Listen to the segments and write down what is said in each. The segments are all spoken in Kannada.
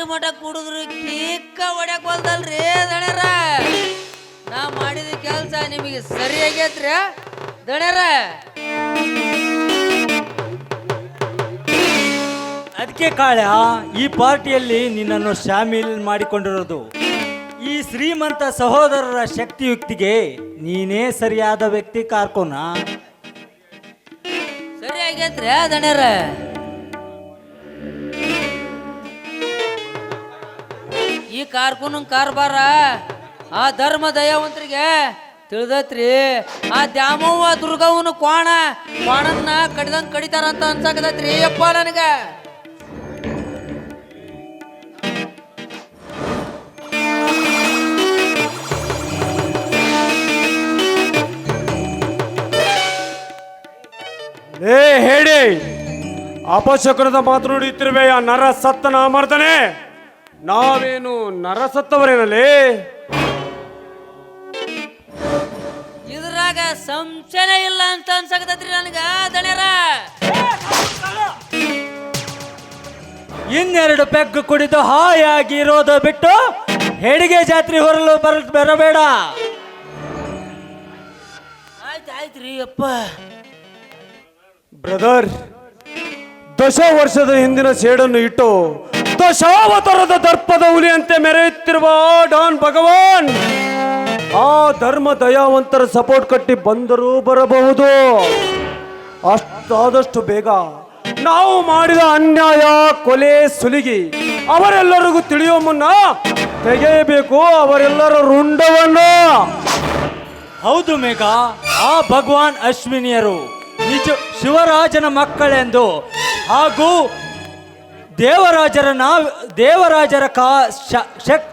ಕಾಂಟ ಮಠ ಕುಡಿದ್ರು ಕೇಕ ಹೊಡ್ಯಾಕ್ ಬಲ್ದಲ್ರಿ ದಣ್ಯರ? ನಾ ಮಾಡಿದ ಕೆಲಸ ನಿಮಗೆ ಸರಿಯಾಗೈತ್ರಿ ದಣ್ಯರ? ಅದಕ್ಕೆ ಕಾಳ್ಯ ಈ ಪಾರ್ಟಿಯಲ್ಲಿ ನಿನ್ನನ್ನು ಶಾಮಿಲ್ ಮಾಡಿಕೊಂಡಿರೋದು. ಈ ಶ್ರೀಮಂತ ಸಹೋದರರ ಶಕ್ತಿಯುಕ್ತಿಗೆ ನೀನೇ ಸರಿಯಾದ ವ್ಯಕ್ತಿ ಕಾರ್ಕೋನ? ಸರಿಯಾಗೈತ್ರಿ ದಣ್ಯರ? ಈ ಕಾರ್ಕುನ ಕಾರ್ಬಾರ ಆ ಧರ್ಮ ದಯಾವಂತರಿಗೆ ತಿಳಿದತ್ರಿ. ಆ ದ್ಯಾಮವ್ವ ದುರ್ಗವ್ವನ ಕ್ವಾಣ. ಕ್ವಾಣನ್ನ ಕಡಿದಂಗ್ ಕಡಿತಾರಂತ ಅನ್ಸಾಕತೈತ್ರಿ ಅಪ್ಪ ನನಗ. ಏ, ಹೇಳಿ. ಅಪಶಕುನದ ಮಾತು ನುಡಿಯುತ್ತಿರುವೆಯ ನರ ಸತ್ತನ ಅಮರ್ದನೆ. ನಾವೇನು ನರಸತ್ತವರೇನಲ್ಲಿ ಇದ್ರಾಗ ಸಂಶಯ ಇಲ್ಲ ಅಂತ ಅನ್ಸಾಕತೈತ್ರಿ ನನಗ ದಣ್ಯರ. ಇನ್ನೆರಡು ಪೆಗ್ ಕುಡಿದು ಹಾಯಾಗಿ ಇರೋದು ಬಿಟ್ಟು ಹೆಡಿಗೆ ಜಾತ್ರೆ ಹೊರಲು ಬರ ಬರಬೇಡ. ಆಯ್ತು ಆಯ್ತ್ರಿ ಅಪ್ಪ. ಬ್ರದರ್ ದಶ ವರ್ಷದ ಹಿಂದಿನ ಸೇಡನ್ನು ಇಟ್ಟು ದಶಾವತಾರದ ದರ್ಪದ ಹುಲಿಯಂತೆ ಮೆರೆಯುತ್ತಿರುವ ಡಾನ್ ಭಗವಾನ್, ಆ ಧರ್ಮ ದಯಾವಂತರ ಸಪೋರ್ಟ್ ಕಟ್ಟಿ ಬಂದರೂ ಬರಬಹುದು. ಅಷ್ಟಾದಷ್ಟು ಬೇಗ ನಾವು ಮಾಡಿದ ಅನ್ಯಾಯ, ಕೊಲೆ, ಸುಲಿಗಿ ಅವರೆಲ್ಲರಿಗೂ ತಿಳಿಯೋ ಮುನ್ನ ತೆಗೆಯಬೇಕು ಅವರೆಲ್ಲರ ರುಂಡವನ್ನು. ಹೌದು ಮೇಘ, ಆ ಭಗವಾನ್ ಅಶ್ವಿನಿಯರು ನಿಜ ಶಿವರಾಜನ ಮಕ್ಕಳೆಂದು ಹಾಗೂ ದೇವರಾಜರ ನಾವ್, ದೇವರಾಜರ ಕಾ ಶಕ್,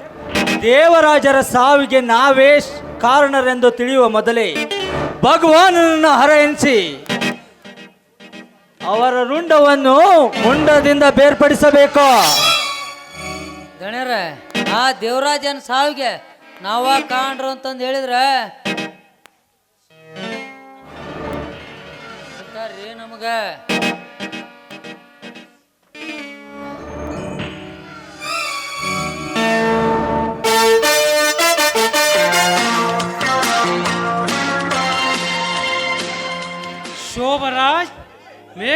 ದೇವರಾಜರ ಸಾವಿಗೆ ನಾವೇ ಕಾರಣರೆಂದು ತಿಳಿಯುವ ಮೊದಲೇ ಭಗವಾನನನ್ನು ಹರ ಎನಿಸಿ ಅವರ ರುಂಡವನ್ನು ಮುಂಡದಿಂದ ಬೇರ್ಪಡಿಸಬೇಕು. ಗಣ್ಯರ, ಆ ದೇವರಾಜನ ಸಾವಿಗೆ ನಾವ ಕಾಣ್ರು ಅಂತಂದು ಹೇಳಿದ್ರೆ? ನಮಗ.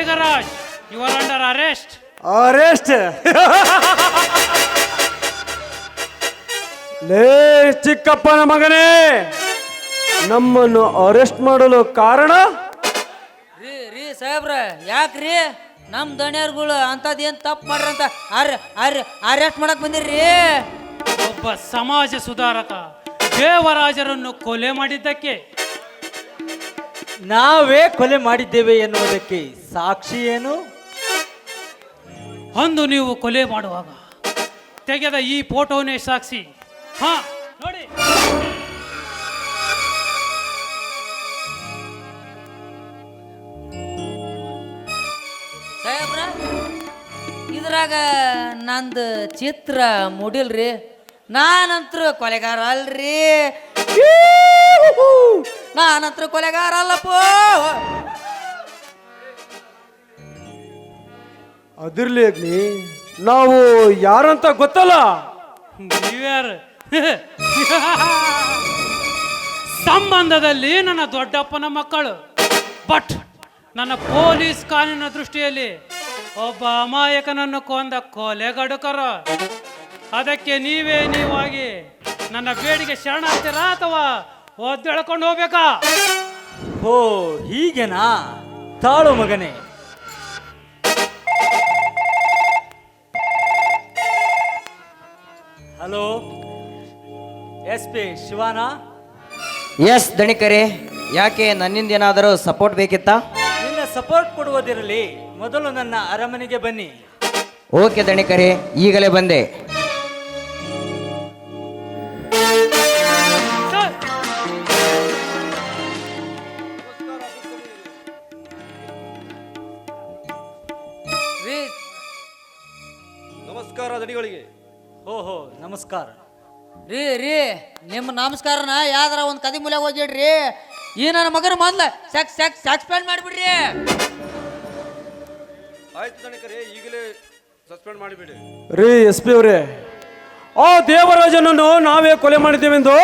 Megharaj you are under arrest arrest ಲೇ ಚಿಕ್ಕಪ್ಪನ ಮಗನೇ ನಮ್ಮನ್ನು ಅರೆಸ್ಟ್ ಮಾಡಲು ಕಾರಣ? ರೀ ರೀ ಸಾಹೇಬ್ರ ಯಾಕ್ರಿ ನಮ್ ದಣ್ಯರ್ಗಳು ಅಂತದ್ ಏನ್ ತಪ್ಪು ಮಾಡ್ರಂತ ಅರ್ ಅರ್ ಅರೆಸ್ಟ್ ಮಾಡಕ್ ಬಂದಿರ್ರಿ. ಒಬ್ಬ ಸಮಾಜ ಸುಧಾರಕ ದೇವರಾಜರನ್ನು ಕೊಲೆ ಮಾಡಿದ್ದಕ್ಕೆ ನಾವೇ ಕೊಲೆ ಮಾಡಿದ್ದೇವೆ ಎನ್ನುವುದಕ್ಕೆ ಸಾಕ್ಷಿ ಏನು? ಅಂದು ನೀವು ಕೊಲೆ ಮಾಡುವಾಗ ತೆಗೆದ ಈ ಫೋಟೋನೇ ಸಾಕ್ಷಿ. ಹಾ ನೋಡಿ. ಸಾಹೇಬ್ರ ಇದ್ರಾಗ ನಂದು ಚಿತ್ರ ಮೂಡಿಲ್ರಿ. ನಾನಂತೂ ಕೊಲೆಗಾರ ಅಲ್ರಿ. ನಾನಂತ್ರ ಕೊಲೆಗಾರ ಅಲ್ಲಪ್ಪ ಅದಿರ್ಲಿ ಅಗ್ನಿ ನಾವು ಯಾರಂತ ಗೊತ್ತಲ್ಲ? ನೀವ್ಯಾರು? ಸಂಬಂಧದಲ್ಲಿ ನನ್ನ ದೊಡ್ಡಪ್ಪನ ಮಕ್ಕಳು. ಬಟ್ ನನ್ನ ಪೊಲೀಸ್ ಕಾನೂನಿನ ದೃಷ್ಟಿಯಲ್ಲಿ ಒಬ್ಬ ಅಮಾಯಕನನ್ನು ಕೊಂದ ಕೊಲೆಗಡುಕರು. ಅದಕ್ಕೆ ನೀವೇ ನೀವಾಗಿ ನನ್ನ ಬೇಡಿಗೆ ಶರಣಾಗ್ತೀರಾ ಅಥವಾ ಒದ್ದೆಳ್ಕೊಂಡು ಹೋಗ್ಬೇಕಾ? ಓ ಹೀಗೆನಾ? ತಾಳು ಮಗನೇ. ಹಲೋ? ಎಸ್ ಪಿ ಶಿವಾನ? ಎಸ್ ದಣಿಕರೆ. ಯಾಕೆ ನನ್ನಿಂದ ಏನಾದರೂ ಸಪೋರ್ಟ್ ಬೇಕಿತ್ತಾ? ನಿನ್ನ ಸಪೋರ್ಟ್ ಕೊಡುವುದಿರಲಿ. ಮೊದಲು ನನ್ನ ಅರಮನೆಗೆ ಬನ್ನಿ. ಓಕೆ ದಣಿಕರೆ. ಈಗಲೇ ಬಂದೆ. ನಮಸ್ಕಾರ ದಣಿಗಳಿಗೆ ಓಹೋ ನಮಸ್ಕಾರ. ರೀ ರೀ ನಿಮ್ಮ ನಮಸ್ಕಾರನ ಯಾವ್ದಾರ ಒಂದು ಕದಿ ಮೂಲೆ ಹೋಗಿಡ್ರಿ. ಈ ನನ್ನ ಮಗನ ಮೊದ್ಲ ಸೆಕ್ಸ್ ಸೆಕ್ಸ್ ಸಸ್ಪೆಂಡ್ ಮಾಡಿಬಿಡ್ರಿ. ಆಯ್ತು ದಣಿಕರೇ ಈಗಲೇ ಸಸ್ಪೆಂಡ್ ಮಾಡಿಬಿಡಿ. ರೀ ಎಸ್ ಪಿ ಅವರೇ ಆ ದೇವರಾಜನನ್ನು ನಾವೇ ಕೊಲೆ ಮಾಡಿದ್ದೇವೆಂದು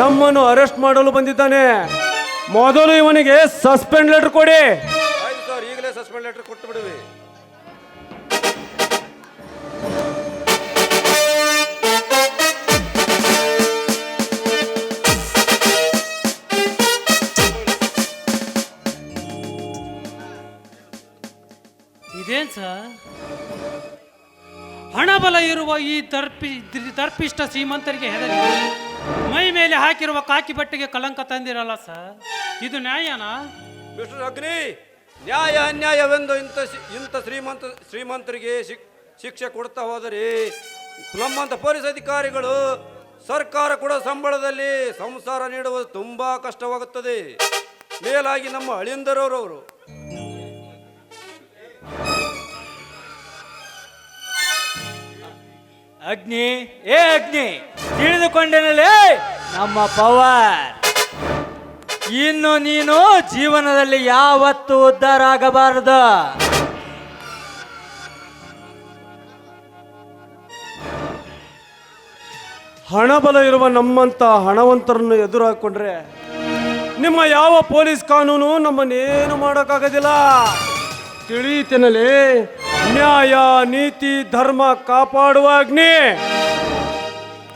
ನಮ್ಮನ್ನು ಅರೆಸ್ಟ್ ಮಾಡಲು ಬಂದಿದ್ದಾನೆ. ಮೊದಲು ಇವನಿಗೆ ಸಸ್ಪೆಂಡ್ ಲೆಟರ್ ಕೊಡಿ. ಆಯ್ತು ಸರ್ ಈಗಲೇ ಸಸ್ಪೆಂಡ್ ಲೆಟರ್ ಕೊಟ್ಟು ಬಿಡುವೆ ಇದೇನ್ ಸರ್ ಹಣಬಲ ಇರುವ ಈ ತರ್ಪಿ ತರ್ಪಿಷ್ಟ ಶ್ರೀಮಂತರಿಗೆ ಹೆದರಿ. ಮೈ ಮೇಲೆ ಹಾಕಿರುವ ಕಾಕಿ ಬಟ್ಟೆಗೆ ಕಳಂಕ ತಂದಿರಲ್ಲ ಸರ್? ಇದು ನ್ಯಾಯನಾ? ಅಗ್ನಿ, ನ್ಯಾಯ ಅನ್ಯಾಯವೆಂದು ಇಂಥ ಇಂಥ ಶ್ರೀಮಂತ ಶ್ರೀಮಂತರಿಗೆ ಶಿಕ್ ಶಿಕ್ಷೆ ಕೊಡ್ತಾ ಹೋದರೆ ನಮ್ಮಂಥ ಪೊಲೀಸ್ ಅಧಿಕಾರಿಗಳು ಸರ್ಕಾರ ಕೂಡ ಸಂಬಳದಲ್ಲಿ ಸಂಸಾರ ನೀಡುವುದು ತುಂಬಾ ಕಷ್ಟವಾಗುತ್ತದೆ. ಮೇಲಾಗಿ ನಮ್ಮ ಅಳಿಂದರವರು ಅಗ್ನಿ, ಏ ಅಗ್ನಿ ತಿಳಿದುಕೊಂಡೇನಲ್ಲೇ ನಮ್ಮ ಪವರ್. ಇನ್ನು ನೀನು ಜೀವನದಲ್ಲಿ ಯಾವತ್ತೂ ಉದ್ಧಾರ ಆಗಬಾರದು ಹಣಬಲ ಇರುವ ನಮ್ಮಂತ ಹಣವಂತರನ್ನು ಎದುರು ಹಾಕೊಂಡ್ರೆ ನಿಮ್ಮ ಯಾವ ಪೊಲೀಸ್ ಕಾನೂನು ನಮ್ಮನ್ನೇನು ಮಾಡೋಕ್ಕಾಗೋದಿಲ್ಲ? ತಿಳಿಯುತ್ತೇನಲೇ? ನ್ಯಾಯ, ನೀತಿ, ಧರ್ಮ ಕಾಪಾಡುವ ಅಗ್ನಿ.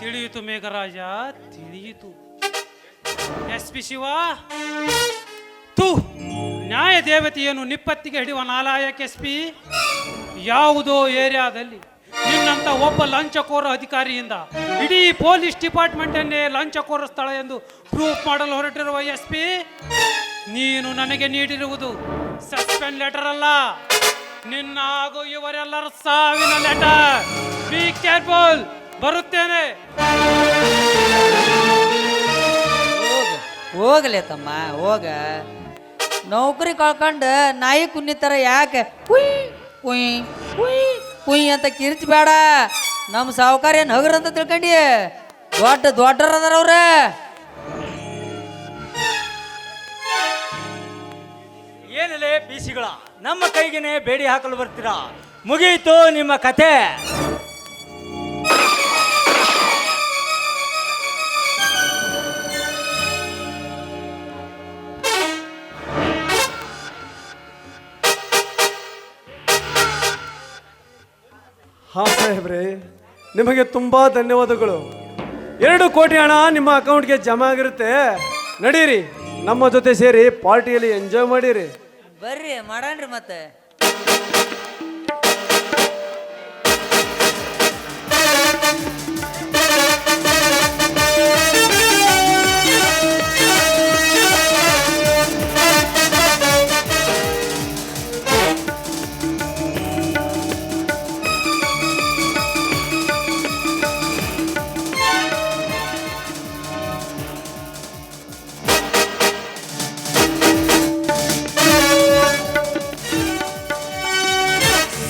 ತಿಳಿಯಿತು ಮೇಘರಾಜ, ತಿಳಿಯಿತು. S P Shiva. ತು, ನ್ಯಾಯ ದೇವತೆಯನ್ನು ನಿಪ್ಪತ್ತಿಗೆ ಹಿಡಿಯುವ ನಾಲಾಯಕ್ ಎಸ್ ಪಿ. ಯಾವುದೋ ಏರಿಯಾದಲ್ಲಿ ನಿನ್ನಂತ ಒಬ್ಬ ಲಂಚಕೋರ ಅಧಿಕಾರಿಯಿಂದ ಇಡೀ ಪೊಲೀಸ್ ಡಿಪಾರ್ಟ್ಮೆಂಟನ್ನೇ ಲಂಚಕೋರ ಸ್ಥಳ ಎಂದು ಪ್ರೂಫ್ ಮಾಡಲು ಹೊರಟಿರುವ ಎಸ್ ಪಿ. ನೀನು ನನಗೆ ನೀಡಿರುವುದು ಸಸ್ಪೆಂಡ್ ಲೆಟರ್ ಅಲ್ಲ. ನಿನ್ನ ಹಾಗೂ ಇವರೆಲ್ಲರ ಸಾವಿನ ಲೆಟರ್ ಬಿ ಕೇರ್ಫುಲ್ ಬರುತ್ತೇನೆ. ಹೋಗಲಿ ತಮ್ಮ, ಹೋಗ. ನೌಕರಿ ಕಳ್ಕೊಂಡು ನಾಯಿ ಕುನ್ನಿ ಥರ ಯಾಕೆ? ಕುಯ್ ಕುಯ್ ಕುಯ್ ಕುಯ್ ಅಂತ ಕಿರ್ಚಬೇಡ. ನಮ್ಮ ಸಾವುಕಾರ ಏನು ಅಂತ ತಿಳ್ಕೊಂಡಿ ದೊಡ್ಡ ದೊಡ್ಡರದಾರ ಅವ್ರ. ಏನಲೇ ಬೀಸಿಗಳ? ನಮ್ಮ ಕೈಗೆನೆ ಬೇಡಿ ಹಾಕಲು ಬರ್ತೀರಾ? ಮುಗಿಯಿತು ನಿಮ್ಮ ಕತೆ. ಹಾ ಸಾಹೇಬ್ರೆ, ನಿಮಗೆ ತುಂಬಾ ಧನ್ಯವಾದಗಳು. ಎರಡು ಕೋಟಿ ಹಣ ನಿಮ್ಮ ಅಕೌಂಟ್ಗೆ ಜಮಾ ಆಗಿರುತ್ತೆ. ನಡೀರಿ, ನಮ್ಮ ಜೊತೆ ಸೇರಿ ಪಾರ್ಟಿಯಲ್ಲಿ ಎಂಜಾಯ್ ಮಾಡಿರಿ. ಬರ್ರಿ ಮಾಡಣ್ರಿ ಮತ್ತೆ.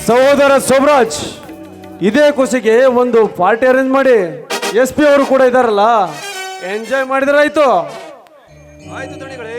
ಸಹೋದರ ಸೋಮರಾಜ್, ಇದೇ ಖುಷಿಗೆ ಒಂದು ಪಾರ್ಟಿ ಅರೇಂಜ್ ಮಾಡಿ ಎಸ್ ಪಿ ಅವರು ಕೂಡ ಇದಾರಲ್ಲ ಎಂಜಾಯ್ ಮಾಡಿದ್ರೆ ಆಯ್ತು ದಣಿಗಳೇ.